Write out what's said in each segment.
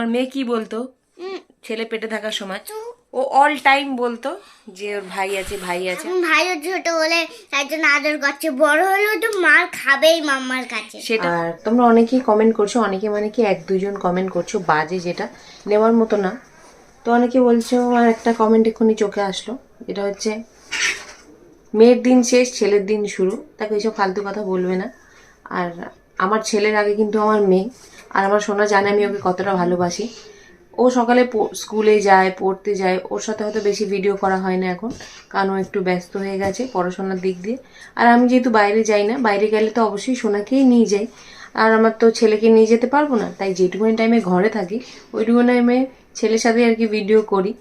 তোমার মেয়ে কি বলতো? ছেলে পেটে থাকার সময়। ও অল টাইম বলতো যে ওর ভাই আছে ভাই আছে। ভাই ছোট বলে তাই জন্য আদর করছে। বড় হলেও তো মার খাবেই মাম্মার কাছে। সেটা আর তোমরা অনেকেই কমেন্ট করছ অনেকে মানে কি এক দুজন কমেন্ট করছ বাজে যেটা। নেওয়ার মতো না। তো অনেকে বলছো আমার একটা কমেন্ট এক্ষুনি চোখে আসলো। এটা হচ্ছে মেয়ের দিন শেষ ছেলের দিন শুরু। তাকে এইসব ফালতু কথা বলবে না। আর আমার ছেলের আগে কিন্তু আমার মেয়ে। আর আমার সোনা জানে আমি ওকে কতটা ভালোবাসি। ও সকালে স্কুলে যায়, পড়তে যায়, ওর সাথে হয়তো বেশি ভিডিও করা হয় না এখন, কারণ একটু ব্যস্ত হয়ে গেছে পড়াশোনার দিক দিয়ে। আর আমি যেহেতু বাইরে যাই না, বাইরে গেলে তো অবশ্যই সোনাকেই নিয়ে যাই। আর আমার তো ছেলেকে নিয়ে যেতে পারব না, তাই যেটুকুনি টাইমে ঘরে থাকি ওইটুকু টাইমে ছেলের সাথে আর কি ভিডিও করি।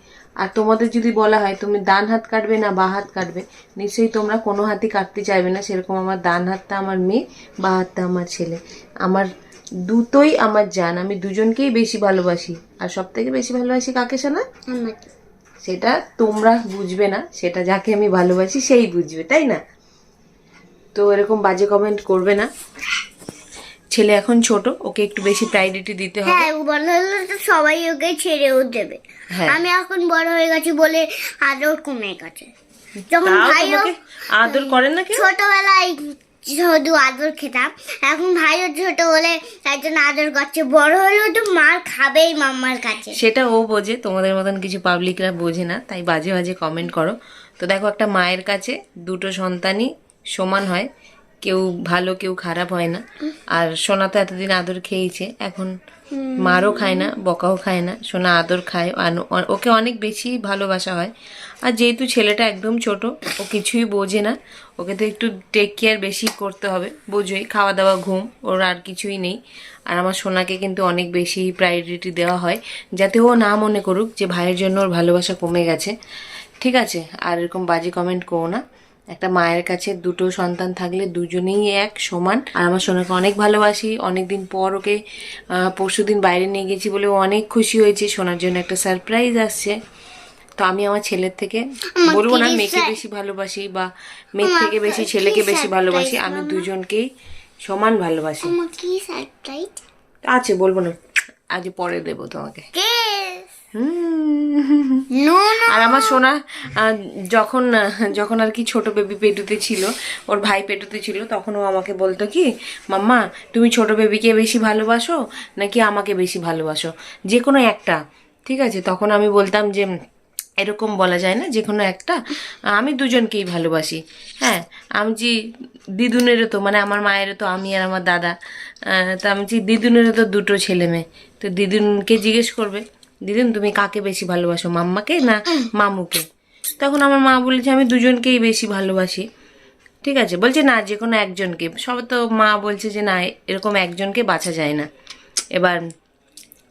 আর তোমাদের যদি বলা হয়, তুমি ডান হাত কাটবে না বা হাত কাটবে? নিশ্চয়ই তোমরা কোনো হাতই কাটতে চাইবে না, সেরকম আমার ডান হাতটা আমার মেয়ে, বা হাতটা আমার ছেলে। আমার দুটোই আমার জান। আমি দুজনকেই বেশি ভালোবাসি। আর সব থেকে বেশি ভালোবাসি কাকে শোনা সেটা তোমরা বুঝবে না। সেটা যাকে আমি ভালোবাসি সেই বুঝবে তাই না? তো এরকম বাজে কমেন্ট করবে না। ছেলে এখন ছোট ওকে একটু বেশি প্রায়োরিটি দিতে হবে। হ্যাঁ বড় হলে তো সবাই ওকে ছেড়েও দেবে। হ্যাঁ। আমি এখন বড় হয়ে গেছি বলে আদর কমে গেছে। যখন ভাইও আদর করেন না কেউ? ছোটবেলায় শুধু আদর খেতাম। এখন ভাইও ছোট বলে তাই জন্য আদর করছে। বড় হলেও তো মার খাবেই মাম্মার কাছে। সেটা ও বোঝে, তোমাদের মতন কিছু পাবলিকরা বোঝে না, তাই বাজে বাজে কমেন্ট করো। তো দেখো একটা মায়ের কাছে দুটো সন্তানই সমান হয়। কেউ ভালো, কেউ খারাপ হয় না। আর সোনা তো এতদিন আদর খেয়েছে এখন মারও খায় না, বকাও খায় না। সোনা আদর খায় ওকে অনেক বেশি ভালোবাসা হয়। আর যেহেতু ছেলেটা একদম ছোট, ও কিছুই বোঝে না, ওকে তো একটু টেক কেয়ার বেশি করতে হবে, বোঝোই। খাওয়া দাওয়া ঘুম, ওর আর কিছুই নেই। আর আমার সোনাকে কিন্তু অনেক বেশি প্রায়োরিটি দেওয়া হয়, যাতে ও না মনে করুক যে ভাইয়ের জন্য ওর ভালোবাসা কমে গেছে। ঠিক আছে, আর এরকম বাজে কমেন্ট করো না। একটা মায়ের কাছে দুটো সন্তান থাকলে দুজনেই এক সমান। আর আমার সোনাকে অনেক ভালোবাসি। অনেকদিন পর ওকে পরশু দিন বাইরে নিয়ে গেছি বলে ও অনেক খুশি হয়েছে। সোনার জন্য একটা সারপ্রাইজ আসছে। তো আমি আমার ছেলের থেকে বলব না মেয়েকে বেশি ভালোবাসি বা মেয়ের থেকে বেশি ছেলেকে বেশি ভালোবাসি। আমি দুজনকেই সমান ভালোবাসি। আছে বলব না। আজ পরে দেবো তোমাকে। হুম। আর আমার সোনা যখন যখন আর কি ছোট বেবি পেটুতে ছিল, ওর ভাই পেটুতে ছিল, তখন ও আমাকে বলতো কি, মাম্মা, তুমি ছোট বেবিকে বেশি ভালোবাসো নাকি আমাকে বেশি ভালোবাসো? যে কোনো একটা, ঠিক আছে? তখন আমি বলতাম যে, এরকম বলা যায় না যে কোনো একটা আমি দুজনকেই ভালোবাসি। হ্যাঁ আমি যে দিদুনেরও তো মানে আমার মায়েরও তো, আমি আর আমার দাদা তা আমি যে দিদুনেরও তো দুটো ছেলে মেয়ে। তো দিদুনকে জিজ্ঞেস করবে দিদুন, তুমি কাকে বেশি ভালোবাসো, মাম্মাকে না মামুকে? তখন আমার মা বলেছে আমি দুজনকেই বেশি ভালোবাসি। ঠিক আছে? বলছে, না, যে কোনো একজনকে। সব তো মা বলছে যে, না, এরকম একজনকে বাঁচা যায় না। এবার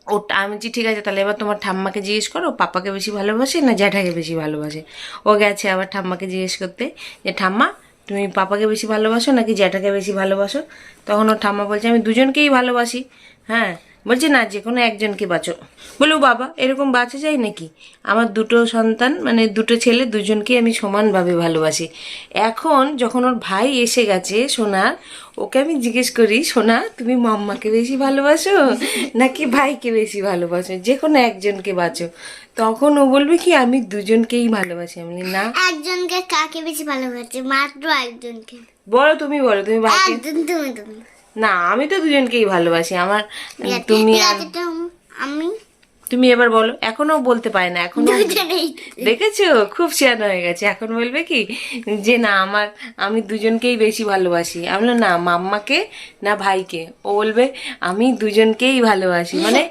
ওটা আমি বলছি, ঠিক আছে, তাহলে এবার তোমার ঠাম্মাকে জিজ্ঞেস করো পাপাকে বেশি ভালোবাসে না জ্যাঠাকে বেশি ভালোবাসে? ও গেছে আবার ঠাম্মাকে জিজ্ঞেস করতে যে, ঠাম্মা, তুমি পাপাকে বেশি ভালোবাসো নাকি জ্যাঠাকে বেশি ভালোবাসো? তখন ওর ঠাম্মা বলছে, আমি দুজনকেই ভালোবাসি। হ্যাঁ? বলছে না যে কোনো একজনকে বাঁচো। বলো বাবা এরকম বাঁচা যায় নাকি? আমার দুটো সন্তান মানে দুটো ছেলে দুজনকেই আমি সমানভাবে ভালোবাসি। এখন যখন ওর ভাই এসে গেছে সোনার ওকে আমি জিজ্ঞেস করি সোনা তুমি মাম্মাকে বেশি ভালোবাসো নাকি ভাইকে বেশি ভালোবাসো? যে কোনো একজনকে বাঁচো। তখন ও বলবে কি আমি দুজনকেই ভালোবাসি। আমি না। একজনকে কাকে বেশি ভালোবাসে? মাত্র একজনকে। বলো তুমি বলো তুমি ভাইকে। তুমি তুমি। না আমি তো দুজনকেই ভালোবাসি। আমার তুমি আমি? তুমি এবার বলো এখনও বলতে পারে না এখনও দেখেছ? খুব শেয়ার হয়ে গেছে। এখন বলবে কি? যে না আমার আমি দুজনকেই বেশি ভালোবাসি। আমি না মাম্মাকে না ভাইকে। ও বলবে আমি দুজনকেই ভালোবাসি। মানে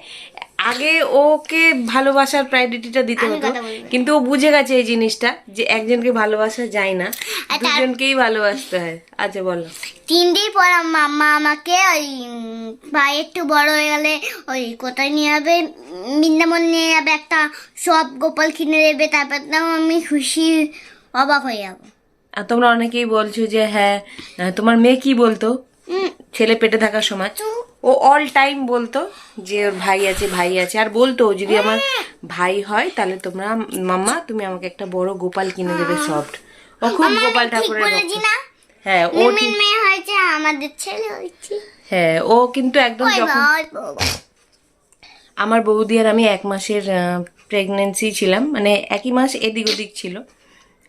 আগে ওকে ভালোবাসার প্রায়োরিটিটা দিতে হতো। কিন্তু ও বুঝে গেছে এই জিনিসটা যে একজনকে ভালোবাসা যায় না দুজনকেই ভালোবাসতে হয়। আচ্ছা বলো। তিন দিন পর মাম্মা আমাকে ওই ভাই একটু বড় হয়ে গেলে ওই কোথায় নিয়ে যাবে? বৃন্দাবন নিয়ে যাবে একটা সব গোপাল কিনে দেবে তারপর তো আমি খুশি অবাক হয়ে যাব। আর তোমরা অনেকেই বলছো যে হ্যাঁ তোমার মেয়ে কি বলতো? ছেলে পেটে থাকার সময়। ও অল টাইম বলতো যে ওর ভাই আছে ভাই আছে। আর বলতো যদি আমার ভাই হয় তাহলে তোমরা মাম্মা তুমি আমাকে একটা বড় গোপাল কিনে দেবে সফট ও খুব গোপাল ঠাকুরের হ্যাঁ ও মেয়ে হয়েছে আমাদের ছেলে হয়েছে। হ্যাঁ ও কিন্তু একদম যখন। আমার বৌদি আর আমি এক মাসের প্রেগনেন্সি ছিলাম মানে একই মাস এদিক ওদিক ছিল।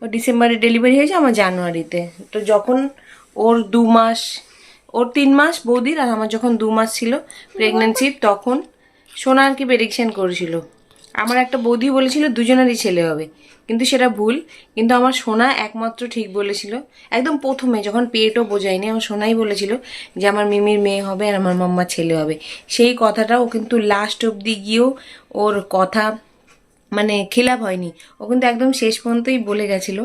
ও ডিসেম্বরে ডেলিভারি হয়েছে আমার জানুয়ারিতে তো যখন ওর দু মাস ওর তিন মাস বৌদির আর আমার যখন দু মাস ছিল প্রেগনেন্সির তখন সোনা আর কি প্রেডিকশন করেছিল। আমার একটা বৌদি বলেছিল দুজনেরই ছেলে হবে। কিন্তু সেটা ভুল। কিন্তু আমার সোনা একমাত্র ঠিক বলেছিল। একদম প্রথমে যখন পেটও বোঝায়নি, আমার সোনাই বলেছিল যে আমার মিমির মেয়ে হবে আর আমার মাম্মা ছেলে হবে। সেই কথাটাও কিন্তু লাস্ট অবধি গিয়েও ওর কথা মানে খেলাপ হয়নি। ও কিন্তু একদম শেষ পর্যন্তই বলে গেছিল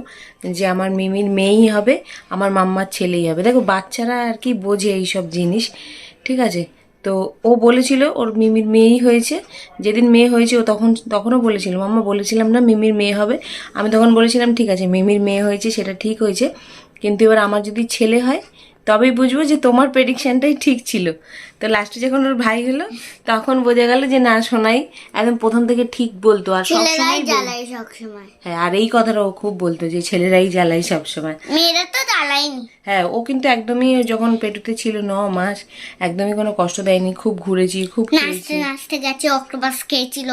যে আমার মিমির মেয়েই হবে, আমার মাম্মার ছেলেই হবে। দেখো, বাচ্চারা আর কি বোঝে এইসব জিনিস, ঠিক আছে? তো ও বলেছিল, ওর মিমির মেয়েই হয়েছে। যেদিন মেয়ে হয়েছে, ও তখন, তখনও বলেছিল, মাম্মা, বলেছিলাম না মিমির মেয়ে হবে। আমি তখন বলেছিলাম, ঠিক আছে, মিমির মেয়ে হয়েছে, সেটা ঠিক হয়েছে। কিন্তু এবার আমার যদি ছেলে হয়, তবেই বুঝব যে তোমার প্রেডিকশানটাই ঠিক ছিল। তো লাস্টে যখন ওর ভাই হলো তখন বোঝা গেল যে না শোনাই একদম প্রথম থেকে ঠিক বলতো আর সবসময় জ্বালায় সবসময়। হ্যাঁ আর এই কথাটা ও খুব বলতো যে ছেলেরাই জ্বালাই সবসময়। মেয়েরা তো জ্বালায়নি। হ্যাঁ ও কিন্তু একদমই যখন পেটুতে ছিল ন মাস একদমই কোনো কষ্ট দেয়নি খুব ঘুরেছি খুব নাচতে নাচতে গেছে অক্টোপাস খেয়েছিল।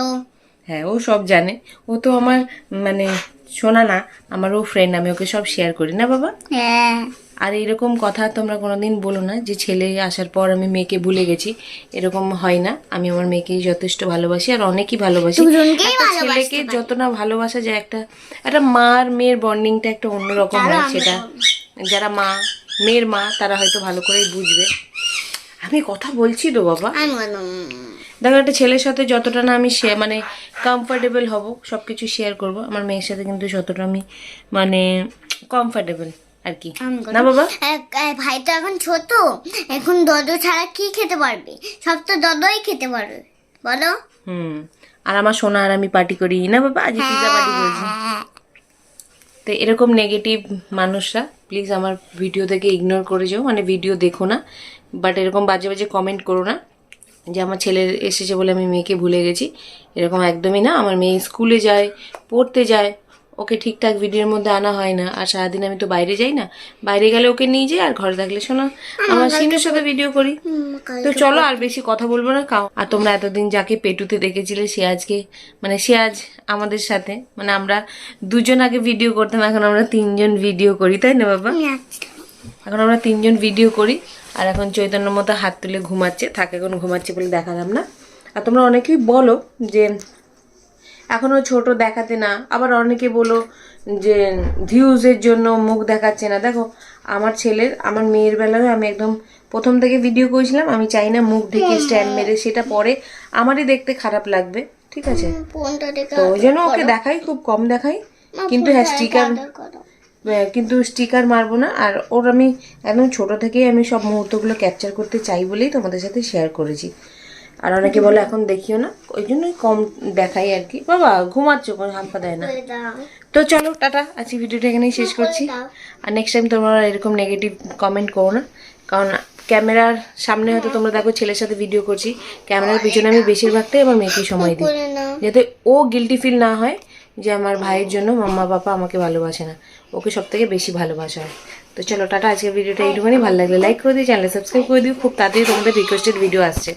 হ্যাঁ ও সব জানে। ও তো আমার মানে শোনা না আমার ও ফ্রেন্ড আমি ওকে সব শেয়ার করি। না বাবা? হ্যাঁ। আর এরকম কথা তোমরা কোনোদিন বলো না যে ছেলে আসার পর আমি মেয়েকে ভুলে গেছি। এরকম হয় না। আমি আমার মেয়েকেই যথেষ্ট ভালোবাসি আর অনেকই ভালোবাসি। ছেলেকে যত না ভালোবাসা যায় একটা একটা মার মেয়ের বন্ডিংটা একটা অন্যরকম হয় সেটা। যারা মা মেয়ের মা তারা হয়তো ভালো করেই বুঝবে। আমি কথা বলছি তো বাবা। দেখো একটা ছেলের সাথে যতটা না আমি শেয়ার মানে কমফোর্টেবল হব সব কিছু শেয়ার করব। আমার মেয়ের সাথে কিন্তু যতটা আমি মানে কমফোর্টেবল আর কি? না বাবা? এক ভাই তো এখন ছোট এখন দদ ছাড়া কি খেতে পারবে? সব তো দদই খেতে পারবে বলো। হুম আর আমার সোনা আর আমি পার্টি করি না বাবা? আজ পিজা পার্টি করেছি। তো এরকম নেগেটিভ মানুষরা প্লিজ আমার ভিডিও থেকে ইগনোর করে যাও মানে ভিডিও দেখো না। বাট এরকম বাজে বাজে কমেন্ট করো না যে আমার ছেলে এসেছে বলে আমি মেয়েকে ভুলে গেছি। এরকম একদমই না আমার মেয়ে স্কুলে যায় পড়তে যায় ওকে ঠিকঠাক ভিডিওর মধ্যে আনা হয় না। আর সারাদিন আমি তো বাইরে যাই না। বাইরে গেলে ওকে নিয়ে যাই আর ঘরে থাকলে শোনা আমার সিনের সাথে ভিডিও করি। তো চলো আর বেশি কথা বলব না কাও। আর তোমরা এতদিন যাকে পেটুতে দেখেছিলে সে আজকে মানে সে আজ আমাদের সাথে মানে আমরা দুজন আগে ভিডিও করতাম এখন আমরা তিনজন ভিডিও করি তাই না বাবা? এখন আমরা তিনজন ভিডিও করি আর এখন চৈতন্য মতো হাত তুলে ঘুমাচ্ছে থাকে এখন ঘুমাচ্ছে বলে দেখালাম না। আর তোমরা অনেকেই বলো যে এখনও ছোট দেখাতে না। আবার অনেকে বলো যে ভিউজের জন্য মুখ দেখাচ্ছে না। দেখো আমার ছেলের আমার মেয়ের বেলায় আমি একদম প্রথম থেকে ভিডিও করেছিলাম আমি চাই না মুখ ঢেকে স্ট্যান্ড মেরে সেটা পরে আমারই দেখতে খারাপ লাগবে ঠিক আছে? তো ওই জন্য ওকে দেখাই খুব কম দেখাই কিন্তু হ্যাঁ স্টিকার কিন্তু স্টিকার মারবো না। আর ওর আমি একদম ছোট থেকেই আমি সব মুহূর্তগুলো ক্যাপচার করতে চাই বলেই তোমাদের সাথে শেয়ার করেছি। আর অনেকে বলে এখন দেখিও না ওই জন্যই কম দেখাই আর কি। বাবা ঘুমাচ্ছ কোনো হাম্পা দেয় না। তো চলো টাটা আজকে ভিডিওটা এখানেই শেষ করছি। আর নেক্সট টাইম তোমরা এরকম নেগেটিভ কমেন্ট করো না কারণ ক্যামেরার সামনে হয়তো তোমরা দেখো ছেলের সাথে ভিডিও করছি ক্যামেরার পিছনে আমি বেশিরভাগটাই আমার মেয়েকে সময় দিই। যাতে ও গিলটি ফিল না হয় যে আমার ভাইয়ের জন্য মাম্মা বাবা আমাকে ভালোবাসে না। ওকে সব থেকে বেশি ভালোবাসা হয়। তো চলো টাটা আজকের ভিডিওটা এইটুখানি ভালো লাগলে লাইক করে দিই চ্যানেল সাবস্ক্রাইব করে দিও। খুব তাড়াতাড়ি তোমাদের রিকোয়েস্টেড ভিডিও আসছে।